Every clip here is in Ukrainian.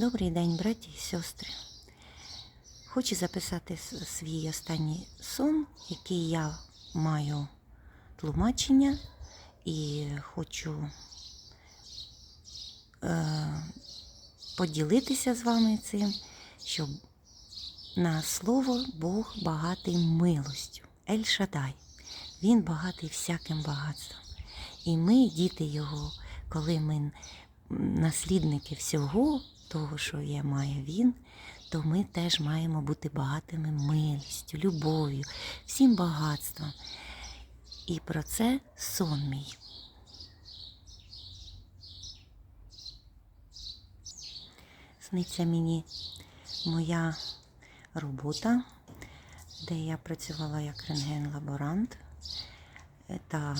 Добрий день, браті і сестри. Хочу записати свій останній сон, який я маю тлумачення, і хочу е, поділитися з вами цим, що на слово Бог багатий милостю. Ель Шадай. Він багатий всяким багатством. І ми, діти Його, коли ми наслідники всього того, що є, має він, то ми теж маємо бути багатими милістю, любов'ю, всім багатством. І про це сон мій. Сниться мені моя робота, де я працювала як рентген-лаборант е, та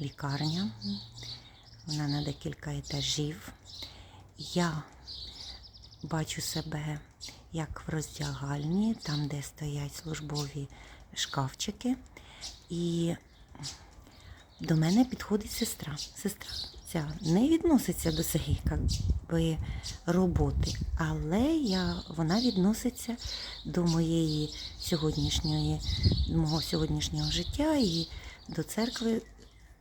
лікарня. Вона на декілька етажів. Я бачу себе як в роздягальні, там, де стоять службові шкафчики. І до мене підходить сестра. Сестра ця не відноситься до цієї якби, роботи, але я, вона відноситься до моєї сьогоднішньої, мого сьогоднішнього життя і до церкви,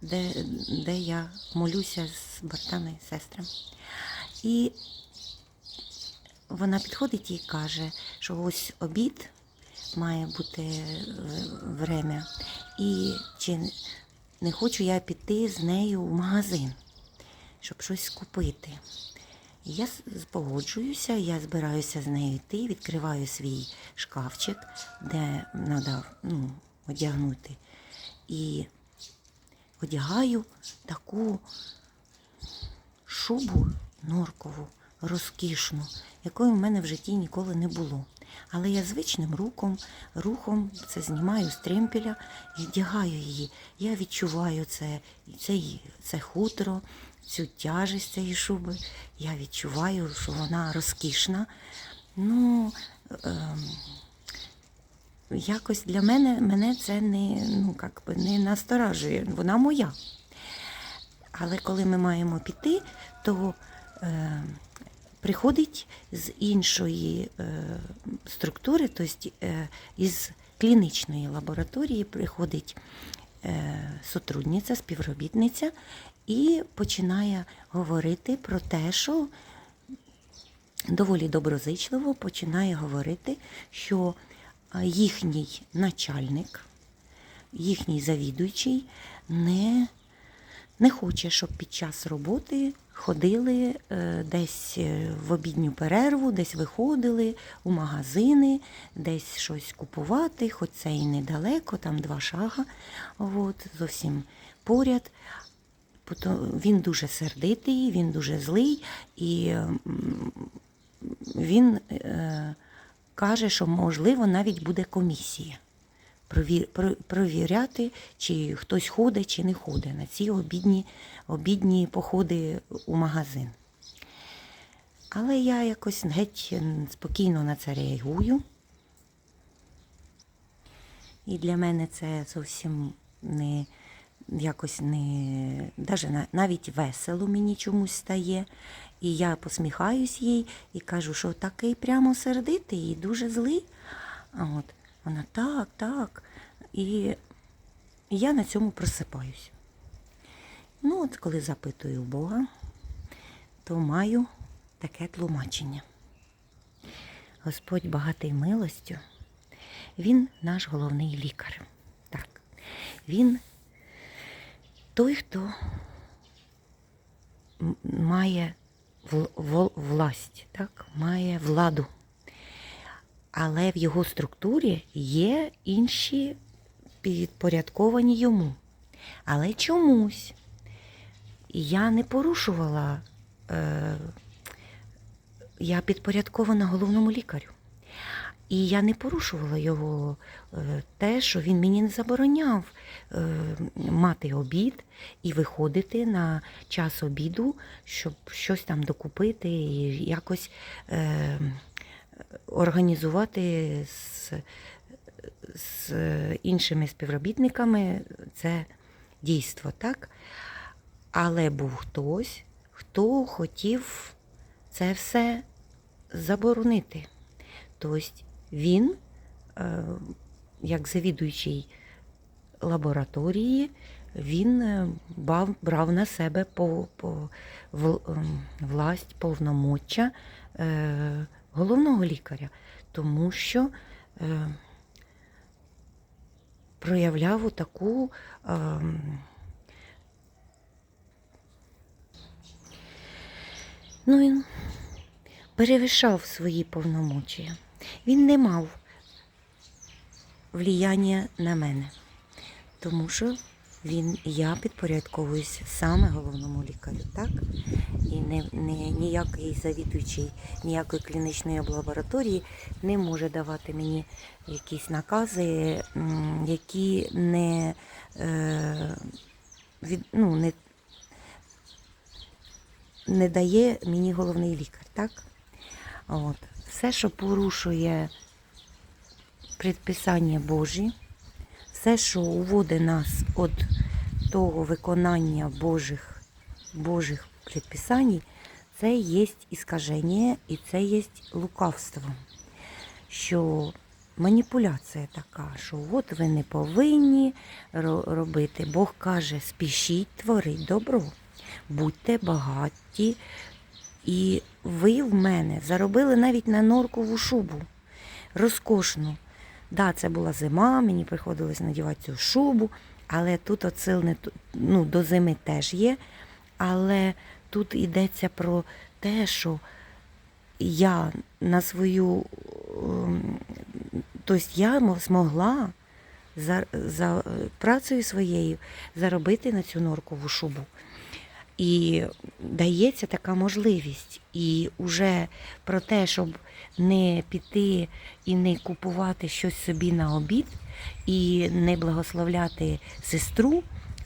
де, де я молюся з братами і сестрами. І вона підходить і каже, що ось обід має бути е, время. І чи не хочу я піти з нею в магазин, щоб щось купити. Я погоджуюся, я збираюся з нею йти, відкриваю свій шкафчик, де треба ну, одягнути. І одягаю таку шубу норкову, розкішну, якої в мене в житті ніколи не було. Але я звичним рухом, рухом це знімаю з тримпеля і вдягаю її. Я відчуваю це, це, це хутро, цю тяжесть цієї шуби. Я відчуваю, що вона розкішна. Ну, ем, якось для мене, мене це не, ну, як би не насторажує. Вона моя. Але коли ми маємо піти, то е, приходить з іншої е, структури, тобто із клінічної лабораторії приходить е, сотрудниця, співробітниця і починає говорити про те, що доволі доброзичливо починає говорити, що їхній начальник, їхній завідуючий не не хоче, щоб під час роботи ходили е, десь е, в обідню перерву, десь виходили у магазини, десь щось купувати, хоч це і недалеко, там два шага, от, зовсім поряд. Він дуже сердитий, він дуже злий, і він е, каже, що можливо навіть буде комісія провіряти, чи хтось ходить, чи не ходить на ці обідні, обідні походи у магазин. Але я якось геть спокійно на це реагую. І для мене це зовсім не якось не даже навіть весело мені чомусь стає. І я посміхаюсь їй і кажу, що такий прямо сердитий і дуже злий. От вона так, так. І я на цьому просипаюсь. Ну, от коли запитую Бога, то маю таке тлумачення. Господь багатий милостю, Він наш головний лікар. Так. Він той, хто має власть, так? має владу. Але в його структурі є інші підпорядковані йому. Але чомусь я не порушувала, е, я підпорядкована головному лікарю. І я не порушувала його е, те, що він мені не забороняв е, мати обід і виходити на час обіду, щоб щось там докупити і якось е, організувати з, з іншими співробітниками це дійство, так? Але був хтось, хто хотів це все заборонити. Тобто він, е, як завідуючий лабораторії, він е, бав, брав на себе по, по, ем, власть повномоччя е, головного лікаря, тому що е, проявляв таку ем, ну, він перевищав свої повномочія. Він не мав влияння на мене, тому що він, я підпорядковуюсь саме головному лікарю, так? І не, не, ніякий завідуючий ніякої клінічної лабораторії не може давати мені якісь накази, які не, е, від, ну, не, не дає мені головний лікар, так? От. Все, що порушує предписання Божі, все, що уводить нас від того виконання Божих, Божих предписань, це є іскаження і це є лукавство. Що маніпуляція така, що от ви не повинні робити. Бог каже, спішіть творить добро, будьте багаті. І ви в мене заробили навіть на норкову шубу розкошну. Да, це була зима, мені приходилось надівати цю шубу, але тут оцил ну, до зими теж є. Але тут йдеться про те, що я на свою, ем, тобто я змогла за, за працею своєю заробити на цю норкову шубу. І дається така можливість. І вже про те, щоб не піти і не купувати щось собі на обід, і не благословляти сестру,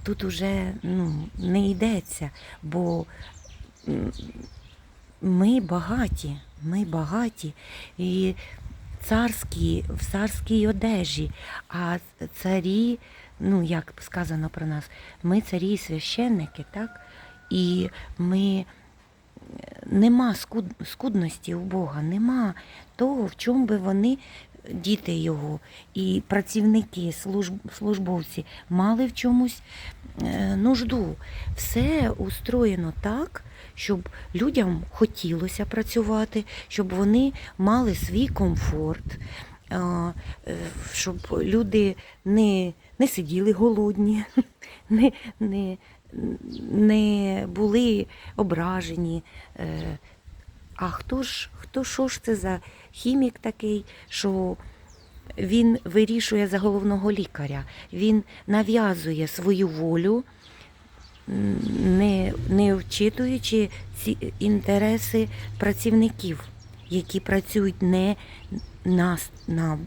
тут уже ну, не йдеться, бо ми багаті, ми багаті. І царські, в царській одежі, а царі, ну як сказано про нас, ми царі і священники, так? І ми нема скуд- скудності у Бога, нема того, в чому би вони, діти його і працівники, служб, службовці, мали в чомусь е, нужду. Все устроєно так, щоб людям хотілося працювати, щоб вони мали свій комфорт, е, е, щоб люди не, не сиділи голодні, не, не, не були ображені. А хто ж, хто що ж це за хімік такий, що він вирішує за головного лікаря, він нав'язує свою волю, не, не вчитуючи ці інтереси працівників, які працюють не на, на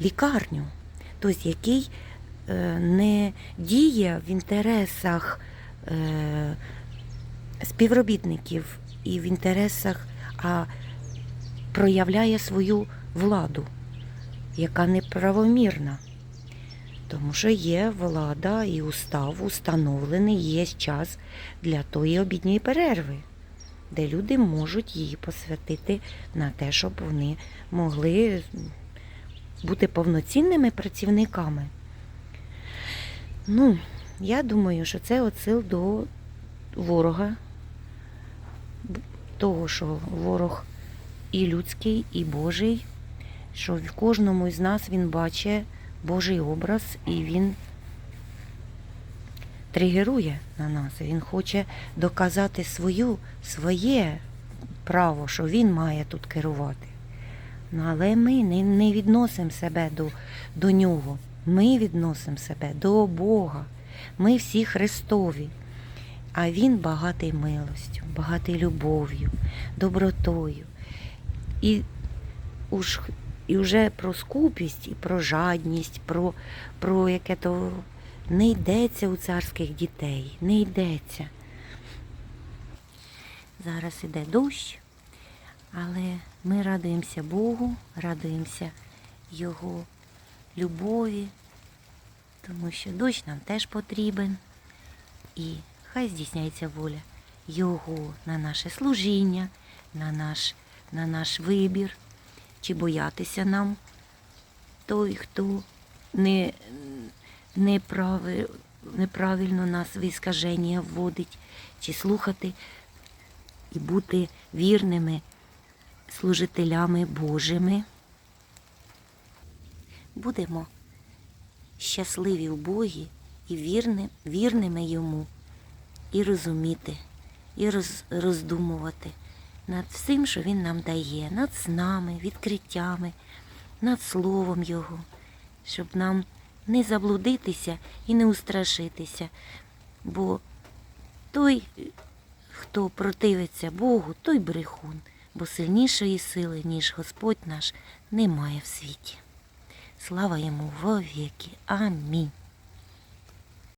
лікарню, тобто який е, не діє в інтересах е, співробітників і в інтересах, а проявляє свою владу, яка неправомірна. Тому що є влада і устав установлений, є час для тої обідньої перерви, де люди можуть її посвятити на те, щоб вони могли бути повноцінними працівниками. Ну, я думаю, що це отсил до ворога, того, що ворог і людський, і Божий, що в кожному із нас він бачить Божий образ і він тригерує на нас. Він хоче доказати свою, своє право, що він має тут керувати. Ну, але ми не, не відносимо себе до, до нього. Ми відносимо себе до Бога. Ми всі Христові. А Він багатий милостю, багатий любов'ю, добротою. І, уж, і вже про скупість, і про жадність, про, про яке то не йдеться у царських дітей, не йдеться. Зараз іде дощ, але ми радуємося Богу, радуємося Його любові, тому що дощ нам теж потрібен. І хай здійсняється воля Його на наше служіння, на наш на наш вибір, чи боятися нам той, хто не, неправи, неправильно нас в іскаження вводить, чи слухати і бути вірними служителями Божими. Будемо щасливі в Богі і вірни, вірними йому, і розуміти, і роз, роздумувати над всім, що він нам дає, над снами, відкриттями, над словом Його, щоб нам не заблудитися і не устрашитися. Бо той, хто противиться Богу, той брехун, бо сильнішої сили, ніж Господь наш, немає в світі. Слава йому вовіки. Амінь.